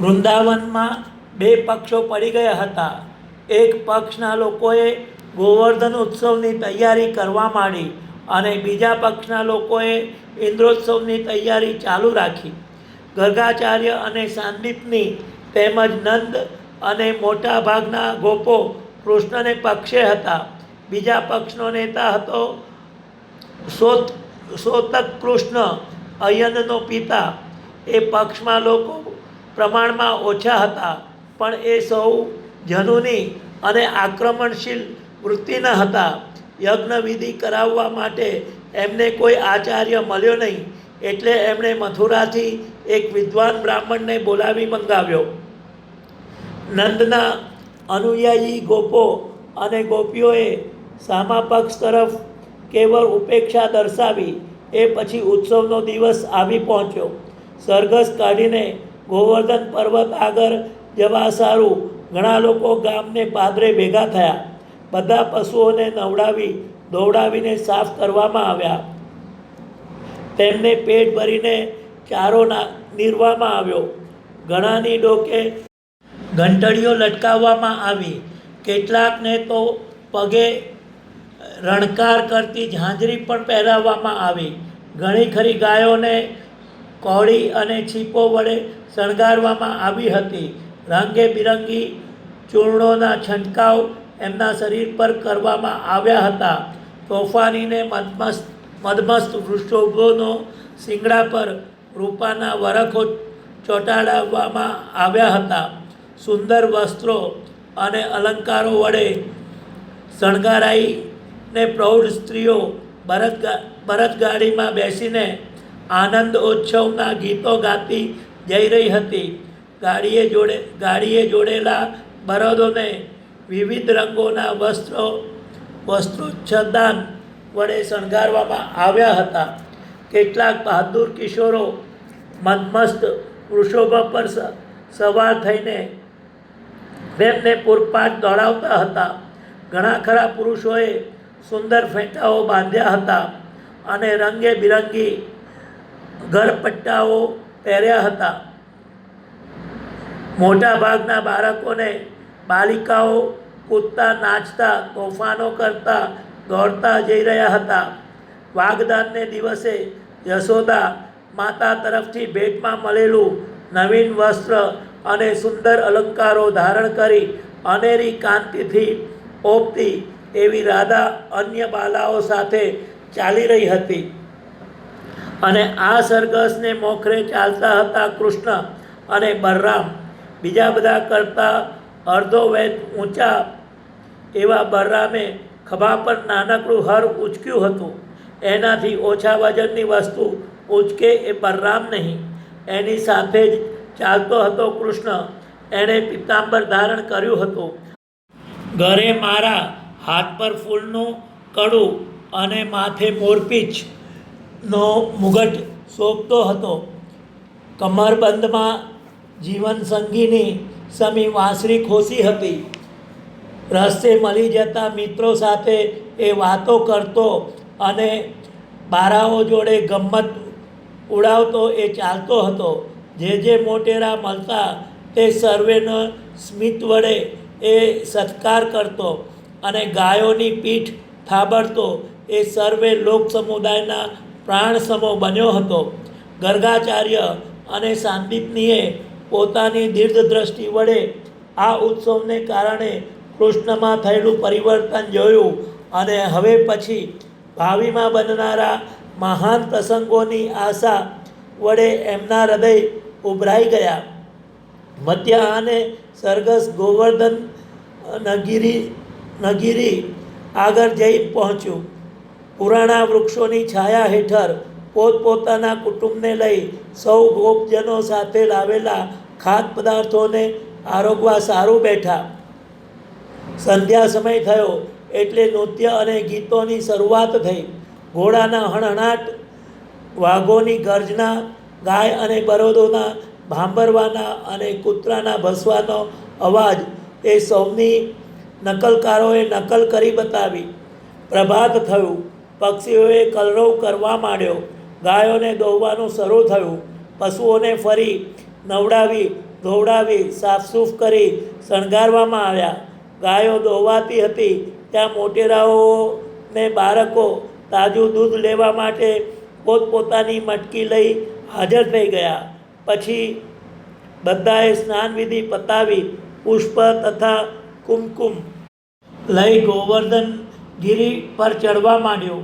વૃંદાવનમાં બે પક્ષો પડી ગયા હતા. એક પક્ષના લોકોએ ગોવર્ધન ઉત્સવની તૈયારી કરવા માંડી અને બીજા પક્ષના લોકોએ ઇન્દ્રોત્સવની તૈયારી ચાલુ રાખી. ગર્ગાચાર્ય અને સાંદીપની તેમજ નંદ અને મોટા ભાગના ગોપો કૃષ્ણને પક્ષે હતા. બીજા પક્ષનો નેતા હતો સોત સોતક કૃષ્ણ અયનનો પિતા. એ પક્ષમાં લોકો પ્રમાણમાં ઓછા હતા, પણ એ સૌ જનુની અને આક્રમણશીલ વૃત્તિના હતા. યજ્ઞવિધિ કરાવવા માટે એમને કોઈ આચાર્ય મળ્યો નહીં, એટલે એમણે મથુરાથી એક વિદ્વાન બ્રાહ્મણને બોલાવી મંગાવ્યો. નંદના અનુયાયી ગોપો અને ગોપીઓએ સામા પક્ષ તરફ કેવળ ઉપેક્ષા દર્શાવી, એ પછી ઉત્સવનો દિવસ આવી પહોંચ્યો. સરઘસ કાઢીને ગોવર્ધન પર્વત આગળ જવા સારું ઘણા લોકો ગામને પાદરે ભેગા થયા. બધા પશુઓને નવડાવી, દોવડાવીને સાફ કરવામાં આવ્યા. તેમને પેટ ભરીને ચારો ના, નીરવામાં આવ્યો. ઘણાની ડોકે ઘંટડીઓ લટકાવવામાં આવી. કેટલાકને તો પગે રણકાર કરતી ઝાંઝરી પણ પહેરાવવામાં આવી. ઘણી ખરી ગાયોને કોળી અને છીપો વડે શણગારવામાં આવી હતી. રંગે બિરંગી ચૂર્ણોના છંટકાવ એમના શરીર પર કરવામાં આવ્યા હતા. તોફાનીને મદમસ્ત મદમસ્ત વૃષભોનો શિંગડા પર રૂપાના વરખો ચોંટાડવામાં આવ્યા હતા. સુંદર વસ્ત્રો અને અલંકારો વડે શણગારાઈને પ્રૌઢ સ્ત્રીઓ ભરત બરતગાડીમાં બેસીને આનંદ ઉત્સવના ગીતો ગાતી જઈ રહી હતી. ગાડીએ જોડે, ગાડીએ જોડેલા બળદોને વિવિધ રંગોના વસ્ત્રો, વસ્ત્રોચ્છદાન વડે શણગારવામાં આવ્યા હતા. કેટલાક બહાદુર કિશોરો મદમસ્ત વૃષોભ પર સવાર થઈને તેમને પૂરપાટ દોડાવતા હતા. ઘણા ખરા પુરુષોએ સુંદર ફેંટાઓ બાંધ્યા હતા અને રંગે બિરંગી ગરપટ્ટાઓ પહેર્યા હતા. મોટા ભાગના બાળકોને બાલિકાઓ કૂદતા, નાચતા, તોફાનો કરતા, દોડતા જઈ રહ્યા હતા. વાગદાનને દિવસે યશોદા માતા તરફથી ભેટમાં મળેલું નવીન વસ્ત્ર અને સુંદર અલંકારો ધારણ કરી અનેરી કાંતિથી ઓપતી એવી રાધા અન્ય બાલાઓ સાથે ચાલી રહી હતી. અને આ સરઘસને મોખરે ચાલતા હતા કૃષ્ણ અને બલરામ. બીજા બધા કરતાં અડધો વેદ ઊંચા એવા બલરામે ખભા પર નાનકડું હર ઉંચક્યું હતું. એનાથી ઓછા વજનની વસ્તુ ઉચકે એ બલરામ નહીં. એની સાથે જ ચાલતો હતો કૃષ્ણ. એણે પિત્તાંબર ધારણ કર્યું હતું. ઘરે મારા હાથ પર ફૂલનું કડું અને માથે મોરપીંછનો મુગટ શોભતો હતો. કમરબંધમાં જીવન સંગીની સમી વાંસળી ખોસી હતી. રસ્તે મળી જતા મિત્રો સાથે એ વાતો કરતો અને બારાઓ જોડે ગમ્મત ઉડાવતો એ ચાલતો હતો. જે જે મોટેરા મળતા તે સર્વેનો સ્મિત વડે એ સત્કાર કરતો અને ગાયોની પીઠ થાબડતો. એ સર્વે લોક સમુદાયના પ્રાણસમો બન્યો હતો. ગર્ગાચાર્ય અને સાંદીપનીએ પોતાની દીર્ઘ દ્રષ્ટિ વડે આ ઉત્સવને કારણે કૃષ્ણમાં થયેલું પરિવર્તન જોયું અને હવે પછી ભાવિમાં બનનારા મહાન પ્રસંગોની આશા વડે એમના હૃદય ઉભરાઈ ગયા. મધ્યાહને સરગસ ગોવર્ધન નગીરી નગીરી આગળ જઈ પહોંચ્યું. પુરાણા વૃક્ષોની છાયા હેઠળ પોતપોતાના કુટુંબને લઈ સૌ ગોપજનો સાથે લાવેલા ખાદ્ય પદાર્થોને આરોગવા સારું બેઠા. સંધ્યા સમય થયો એટલે નૃત્ય અને ગીતોની શરૂઆત થઈ. ઘોડાના હણહણાટ, વાઘોની ગર્જના, ગાય અને બરોદોના ભાંભરવાના અને કૂતરાના ભસવાનો અવાજ એ સૌની નકલકારોએ નકલ કરી બતાવી. પ્રભાત થયું. પક્ષીઓએ કલરવ કરવા માંડ્યો. ગાયોને દોહવાનું શરૂ થયું. પશુઓને ફરી નવડાવી, ધોવડાવી, સાફસૂફ કરી શણગારવામાં આવ્યા. ગાયો દોવાતી હતી. ત્યાં મોટેરાઓને બાળકો તાજું દૂધ લેવા માટે પોતપોતાની મટકી લઈ હાજર થઈ ગયા. પછી બધાએ સ્નાન વિધિ પતાવી, પુષ્પ તથા કુમકુમ લઈ ગોવર્ધન ગિરી પર ચડવા માંડ્યો.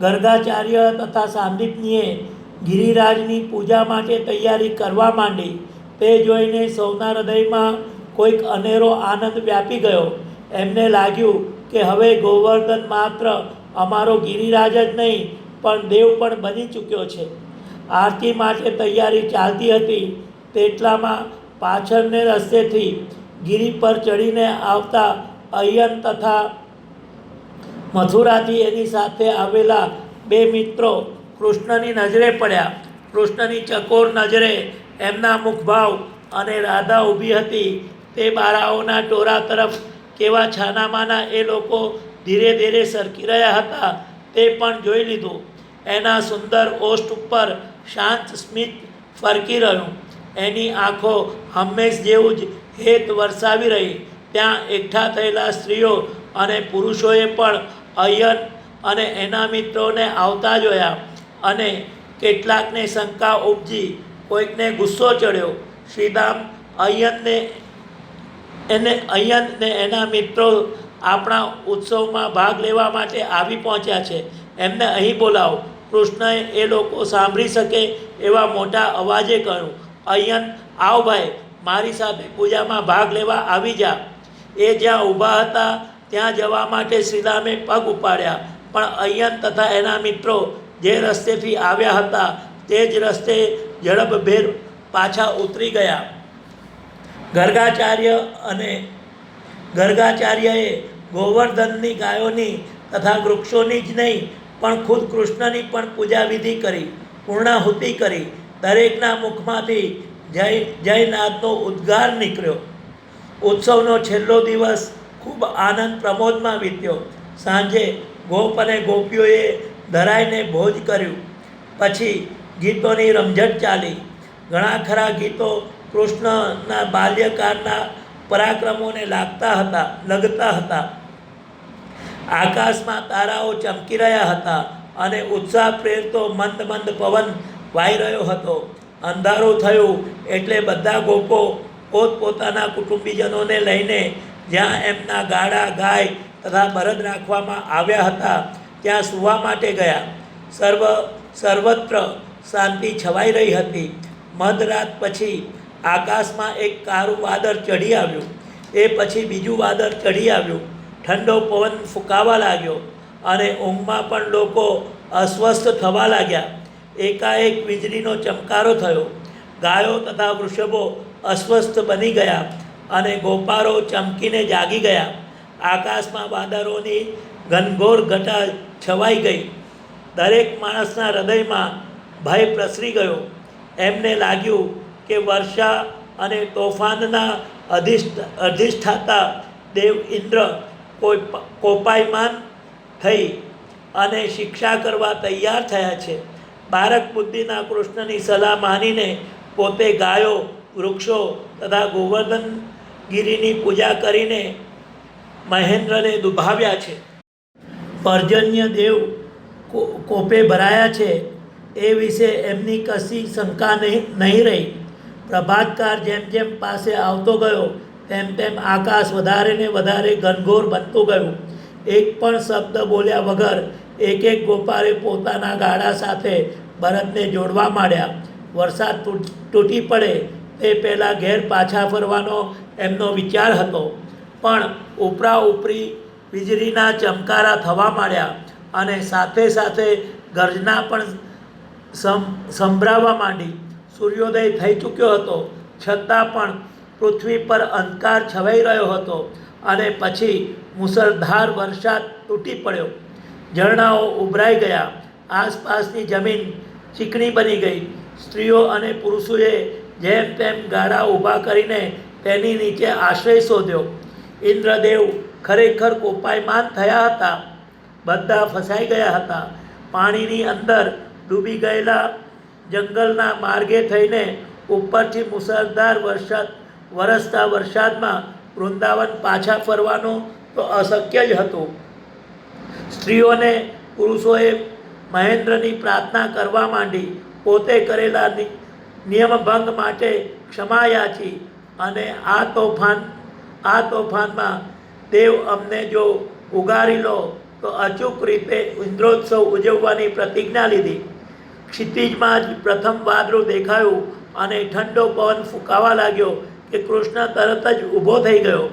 ગર્ગાચાર્ય તથા સાંદીપનીએ ગિરિરાજની પૂજા માટે તૈયારી કરવા માંડી. તે જોઈને સૌના હૃદયમાં કોઈક અનેરો આનંદ વ્યાપી ગયો. એમને લાગ્યું કે હવે ગોવર્ધન માત્ર અમારો ગિરિરાજ જ નહીં, પણ દેવ પણ બની ચૂક્યો છે. આરતી માટે તૈયારી ચાલતી હતી. તેટલામાં પાછળને રસ્તેથી ગિરી પર ચડીને આવતા અય્યન તથા મથુરાથી એની સાથે આવેલા બે મિત્રો કૃષ્ણની નજરે પડ્યા. કૃષ્ણની ચકોર નજરે એમના મુખભાવ અને રાધા ઊભી હતી. તે બારાઓના ટોળા તરફ કેવા છાનામાના એ લોકો ધીરે ધીરે સરકી રહ્યા હતા, તે પણ જોઈ લીધું. એના સુંદર ઓસ્ટ ઉપર શાંત સ્મિત ફરકી રહ્યું. એની આંખો હંમેશ જેવું જ હેત વરસાવી રહી. ત્યાં એકઠા થયેલા સ્ત્રીઓ અને પુરુષોએ પણ અયન અને એના મિત્રોને આવતા જોયા અને કેટલાકને શંકા ઉપજી. કોઈકને ગુસ્સો ચડ્યો. શ્રીધામ અય્યનને એને અય્યન ને એના મિત્રો આપણા ઉત્સવમાં ભાગ લેવા માટે આવી પહોંચ્યા છે. એમને અહીં બોલાવો. કૃષ્ણએ એ લોકો સાંભળી શકે એવા મોટા અવાજે કહ્યું અય્યન આવ ભાઈ, મારી સાથે પૂજામાં ભાગ લેવા આવી જા. એ જ્યાં ઊભા હતા ત્યાં જવા માટે શ્રીરામે પગ ઉપાડ્યા. પણ અયન તથા એના મિત્રો જે રસ્તેથી આવ્યા હતા, તે જ રસ્તે ઝડપભેર પાછા ઉતરી ગયા. ગર્ગાચાર્ય અને ગર્ગાચાર્યએ ગોવર્ધનની ગાયોની તથા વૃક્ષોની જ નહીં, પણ ખુદ કૃષ્ણની પણ પૂજા વિધિ કરી, પૂર્ણાહુતિ કરી. દરેકના મુખમાંથી જય જયનાથનો ઉદ્ગાર નીકળ્યો. ઉત્સવનો છેલ્લો દિવસ ખૂબ આનંદ પ્રમોદમાં વીત્યો. સાંજે ગોપ અને ગોપીઓએ ધરાઈને ભોજ કર્યું. પછી ગીતોની રમઝટ ચાલી. ઘણા ખરા ગીતો કૃષ્ણના બાલ્યકાળના પરાક્રમોને લાગતા હતા, લગતા હતા. આકાશમાં તારાઓ ચમકી રહ્યા હતા અને ઉત્સાહ પ્રેરતો મંદ મંદ પવન વાઈ રહ્યો હતો. અંધારું થયું એટલે બધા ગોપો પોતપોતાના કુટુંબીજનોને લઈને જ્યાં એમના ગાડા ગાય તથા બળદ રાખવામાં આવ્યા હતા, ત્યાં સૂવા માટે ગયા. સર્વ, સર્વત્ર શાંતિ છવાઈ રહી હતી. મધરાત પછી આકાશમાં એક કારું વાદળ ચઢી આવ્યું. એ પછી બીજું વાદળ ચઢી આવ્યું. ઠંડો પવન ફૂંકાવા લાગ્યો અને ઊંઘમાં પણ લોકો અસ્વસ્થ થવા લાગ્યા. એકાએક વીજળીનો ચમકારો થયો. ગાયો તથા વૃષભો અસ્વસ્થ બની ગયા. અને ગોપારો ચમકીને જાગી ગયા. આકાશમાં વાદળોની ઘનઘોર ઘટા છવાઈ ગઈ. દરેક માણસના હૃદયમાં ભય પ્રસરી ગયો. એમને લાગ્યું કે વર્ષા અને તોફાનના અધિષ્ઠ, અધિષ્ઠાતા દેવ ઇન્દ્ર કોઈ કોપાયમાન થઈ અને શિક્ષા કરવા તૈયાર થયા છે. બાળક બુદ્ધિના કૃષ્ણની સલાહ માનીને પોતે ગાયો, વૃક્ષો તથા ગોવર્ધન ગિરિની પૂજા કરીને મહેન્દ્રને દુભાવ્યા છે. પર્જન્ય દેવ કોપે ભરાયા છે. એ વિશે એમની કશી શંકા નહીં નહીં રહી. પ્રભાતકાર જેમ જેમ પાસે આવતો ગયો, તેમ તેમ આકાશ વધારે ને વધારે ઘનઘોર બનતું ગયું. એક પણ શબ્દ બોલ્યા વગર એક એક ગોપાળે પોતાના ગાડા સાથે ભરતને જોડવા માંડ્યા. વરસાદ તૂટી પડે તે પહેલાં ઘેર પાછા ફરવાનો એમનો વિચાર હતો. પણ ઉપરા ઉપરી વીજળીના ચમકારા થવા માંડ્યા અને સાથે સાથે ગર્જના પણ સમ સંભળાવા માંડી. સૂર્યોદય થઈ ચૂક્યો હતો. છતાં પણ પૃથ્વી પર અંધકાર છવાઈ રહ્યો હતો અને પછી મુસળધાર વરસાદ તૂટી પડ્યો. ઝરણાઓ ઉભરાઈ ગયા. આસપાસની જમીન ચીકણી બની ગઈ. સ્ત્રીઓ અને પુરુષોએ જેમ તેમ ગાડા ઊભા કરીને તેની નીચે આશ્રય શોધ્યો. ઇન્દ્રદેવ ખરેખર કોપાયમાન થયા હતા. બધા ફસાઈ ગયા હતા. પાણીની અંદર ડૂબી ગયેલા જંગલના માર્ગે થઈને ઉપરથી મુસળધાર વરસાદ, વરસતા વરસાદમાં વૃંદાવન પાછા ફરવાનું તો અશક્ય જ હતું. સ્ત્રીઓને પુરુષોએ મહેન્દ્રની પ્રાર્થના કરવા માંડી. પોતે કરેલા નિયમભંગ માટે ક્ષમા યાચી અને આ તોફાન, આ તોફાનમાં દેવ અમને જો ઉગારી લો, તો અચૂક રીતે ઇન્દ્રોત્સવ ઉજવવાની પ્રતિજ્ઞા લીધી. ક્ષિતિજમાં જ પ્રથમ વાદળું દેખાયું અને ઠંડો પવન ફૂંકાવા લાગ્યો કે કૃષ્ણ તરત જ ઊભો થઈ ગયો.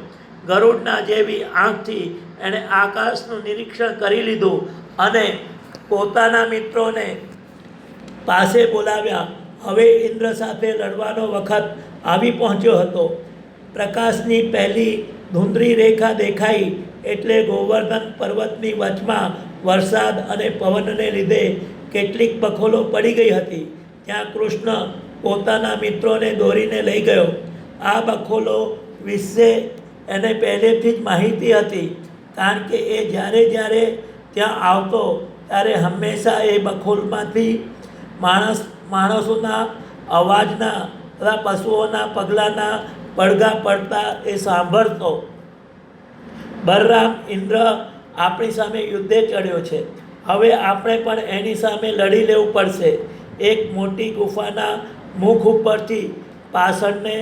ગરુડના જેવી આંખથી એણે આકાશનું નિરીક્ષણ કરી લીધું અને પોતાના મિત્રોને પાસે બોલાવ્યા. હવે ઇન્દ્ર સાથે લડવાનો વખત આવી પહોંચ્યો હતો. પ્રકાશની પહેલી ધૂંધળી રેખા દેખાઈ એટલે ગોવર્ધન પર્વતની વચમાં વરસાદ અને પવનને લીધે કેટલીક બખોલો પડી ગઈ હતી. ત્યાં કૃષ્ણ પોતાના મિત્રોને દોરીને લઈ ગયો. આ બખોલો વિશે એને પહેલેથી જ માહિતી હતી, કારણ કે એ જ્યારે જ્યારે ત્યાં આવતો, ત્યારે હંમેશા એ બખોલમાંથી માણસ માણસોના અવાજના તથા પશુઓના પગલાંના પડઘા પડતા એ સાંભળતો. બલરામ ઇન્દ્ર આપણી સામે યુદ્ધે ચડ્યો છે. હવે આપણે પણ એની સામે લડી લેવું પડશે. એક મોટી ગુફાના મુખ ઉપરથી પાષણને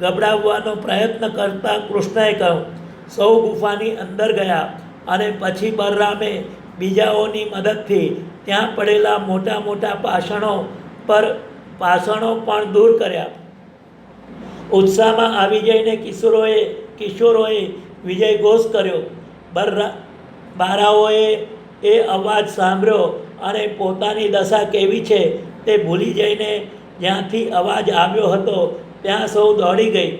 ગબડાવવાનો પ્રયત્ન કરતા કૃષ્ણએ કહ્યું, સૌ ગુફાની અંદર ગયા અને પછી બલરામે બીજાઓની મદદથી ત્યાં પડેલા મોટા મોટા પાષાણો પર પાષણો પણ દૂર કર્યા. ઉત્સાહમાં આવી જઈને કિશોરોએ કિશોરોએ વિજય ઘોષ કર્યો. બર્રા, બારાઓએ એ અવાજ સાંભળ્યો અને પોતાની દશા કેવી છે તે ભૂલી જઈને જ્યાંથી અવાજ આવ્યો હતો ત્યાં સૌ દોડી ગઈ.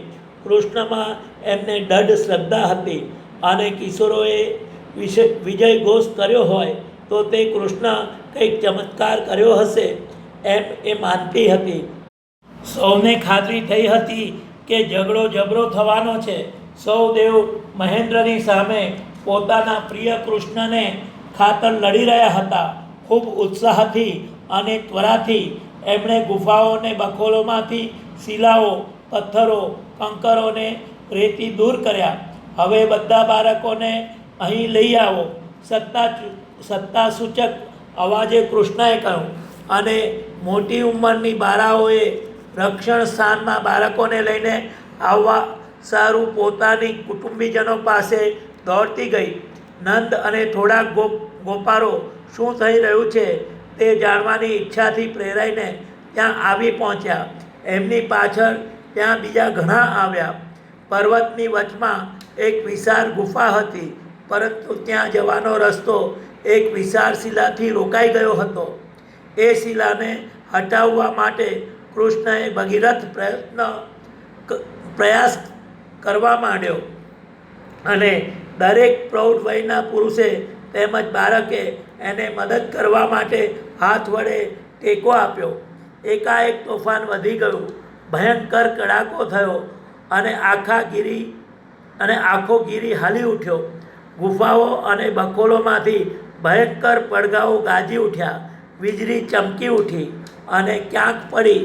કૃષ્ણમાં એમને દઢ શ્રદ્ધા હતી અને કિશોરોએ વિજય ઘોષ કર્યો હોય તો તે કૃષ્ણ કંઈક ચમત્કાર કર્યો હશે. એમ એ માનતી હતી. સૌને ખાતરી થઈ હતી કે ઝઘડો જબરો થવાનો છે. સૌ દેવ મહેન્દ્રની સામે પોતાના પ્રિય કૃષ્ણને ખાતર લડી રહ્યા હતા. ખૂબ ઉત્સાહથી અને ત્વરાથી એમણે ગુફાઓને, બખોલોમાંથી શિલાઓ, પથ્થરો, કંકરોને રેતી દૂર કર્યા. હવે બધા બાળકોને અહીં લઈ આવો. સત્તા સત્તા સૂચક અવાજે કૃષ્ણએ કહ્યું અને મોટી ઉંમરની બાળાઓએ રક્ષણ સ્થાનમાં બાળકોને લઈને આવવા સારું પોતાની કુટુંબીજનો પાસે દોડતી ગઈ. નંદ અને થોડાક ગોપ ગોપારો શું થઈ રહ્યું છે તે જાણવાની ઈચ્છાથી પ્રેરાઈને ત્યાં આવી પહોંચ્યા. એમની પાછળ ત્યાં બીજા ઘણા આવ્યા. પર્વતની વચમાં એક વિશાળ ગુફા હતી, પરંતુ ત્યાં જવાનો રસ્તો એક વિશાળ શિલાથી રોકાઈ ગયો હતો. એ શિલાને હટાવવા માટે કૃષ્ણએ ભગીરથ પ્રયત્ન પ્રયાસ કરવા માંડ્યો. અને દરેક પ્રૌઢ વયના પુરુષે તેમજ બાળકે એને મદદ કરવા માટે હાથ વડે ટેકો આપ્યો. એકાએક તોફાન વધી ગયું. ભયંકર કડાકો થયો અને આખા ગીરી, અને આખો ગીરી હાલી ઉઠ્યો. ગુફાઓ અને બખોલોમાંથી ભયંકર પડઘાઓ ગાજી ઉઠ્યા. વીજળી ચમકી ઉઠી અને ક્યાંક પડી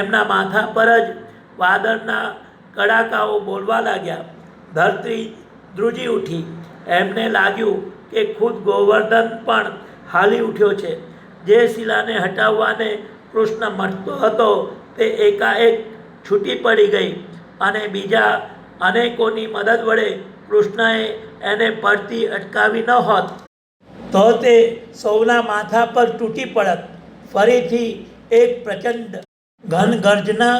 એમના માથા પર જ વાદળના કડાકાઓ બોલવા લાગ્યા. ધરતી ધ્રુજી ઉઠી. એમને લાગ્યું કે ખુદ ગોવર્ધન પણ હાલી ઉઠ્યો છે. જે શિલાને હટાવવાને કૃષ્ણ મટતો હતો તે એકાએક છૂટી પડી ગઈ અને બીજા અનેકોની મદદ વડે કૃષ્ણએ એને પડતી અટકાવી ન હોત. તો તે સૌના માથા પર તૂટી પડત. ફરીથી એક પ્રચંડ ઘન ગર્જના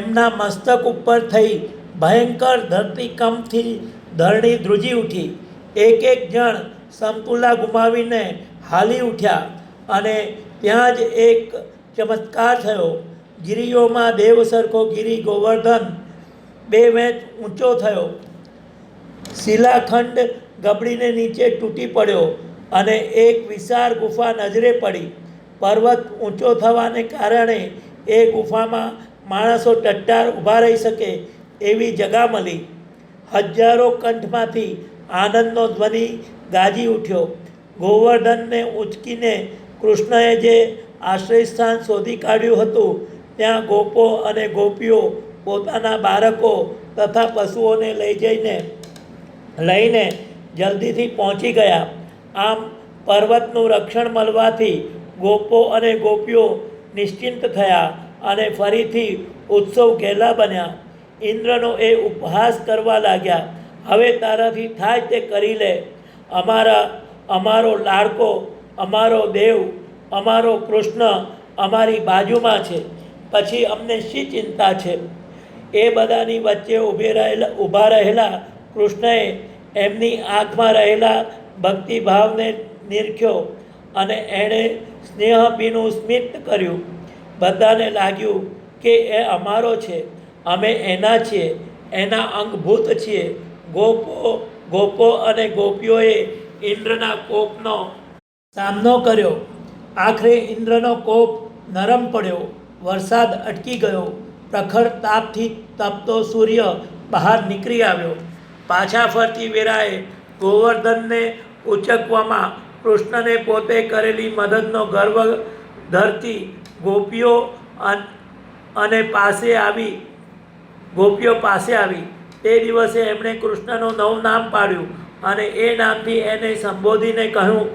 એમના મસ્તક ઉપર થઈ ભયંકર ધરતીકંપથી ધરણી ધ્રુજી ઉઠી. એક એક જણ સંતુલા ગુમાવીને હાલી ઉઠ્યા અને ત્યાં જ એક ચમત્કાર થયો. ગિરિઓમાં દેવ સરખો ગિરી ગોવર્ધન બે વેચ ઊંચો થયો. શિલાખંડ ગબડીને નીચે તૂટી પડ્યો. અને એક વિશાળ ગુફા નજરે પડી. પર્વત ઊંચો થવાને કારણે એ ગુફામાં માણસો ટટ્ટાર ઊભા રહી શકે એવી જગા મળી. હજારો કંઠમાંથી આનંદનો ધ્વનિ ગાજી ઉઠ્યો. ગોવર્ધનને ઉંચકીને કૃષ્ણએ જે આશ્રય સ્થાન શોધી કાઢ્યું હતું, ત્યાં ગોપો અને ગોપીઓ, પોતાના બાળકો તથા પશુઓને લઈ જઈને લઈને જલ્દીથી પહોંચી ગયા. આમ પર્વતનું રક્ષણ મળવાથી ગોપો અને ગોપીઓ નિશ્ચિંત થયા અને ફરીથી ઉત્સવ ઘેલા બન્યા. ઇન્દ્રનો એ ઉપહાસ કરવા લાગ્યા, હવે તારાથી થાય તે કરી લે. અમારા, અમારો લાડકો, અમારો દેવ, અમારો કૃષ્ણ અમારી બાજુમાં છે. પછી અમને શી ચિંતા છે? એ બધાની વચ્ચે ઊભી રહેલા, ઊભા રહેલા કૃષ્ણએ એમની આંખમાં રહેલા ભક્તિભાવને નિરખ્યો અને એણે સ્નેહભીનું સ્મિત કર્યું. બધાને લાગ્યું કે એ અમારો છે. અમે એના છીએ. એના અંગભૂત છીએ. ગોપો ગોપો અને ગોપીઓએ ઇન્દ્રના કોપનો સામનો કર્યો. આખરે ઇન્દ્રનો કોપ નરમ પડ્યો. વરસાદ અટકી ગયો. પ્રખર તાપથી તપતો સૂર્ય બહાર નીકળી આવ્યો. પાછા ફરતી વેરાએ ગોવર્ધનને ઉચકવામાં કૃષ્ણને પોતે કરેલી મદદનો ગર્વ ધરતી ગોપીઓ અને પાસે આવી, ગોપીઓ પાસે આવી. તે દિવસે એમણે કૃષ્ણનું નવું નામ પાડ્યું અને એ નામથી એને સંબોધીને કહ્યું,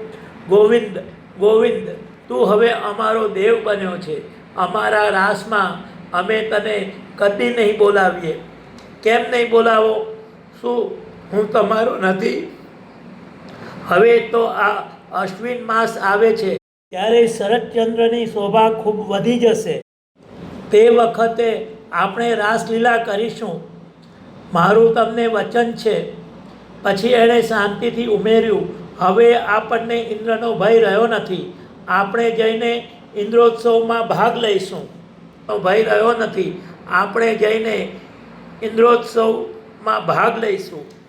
ગોવિંદ ગોવિંદ, તું હવે અમારો દેવ બન્યો છે. અમારા રાસમાં અમે તને કદી નહીં બોલાવીએ. કેમ નહીં બોલાવો? શું હું તમારો નથી. હવે તો આ અશ્વિન માસ આવે છે. ત્યારે શરદચંદ્રની શોભા ખૂબ વધી જશે. તે વખતે આપણે રાસલીલા કરીશું. મારું તમને વચન છે. પછી એણે શાંતિથી ઉમેર્યું, હવે આપણને ઇન્દ્રનો ભય રહ્યો નથી. આપણે જઈને ઇન્દ્રોત્સવમાં ભાગ લઈશું. ભય રહ્યો નથી. આપણે જઈને ઇન્દ્રોત્સવમાં ભાગ લઈશું.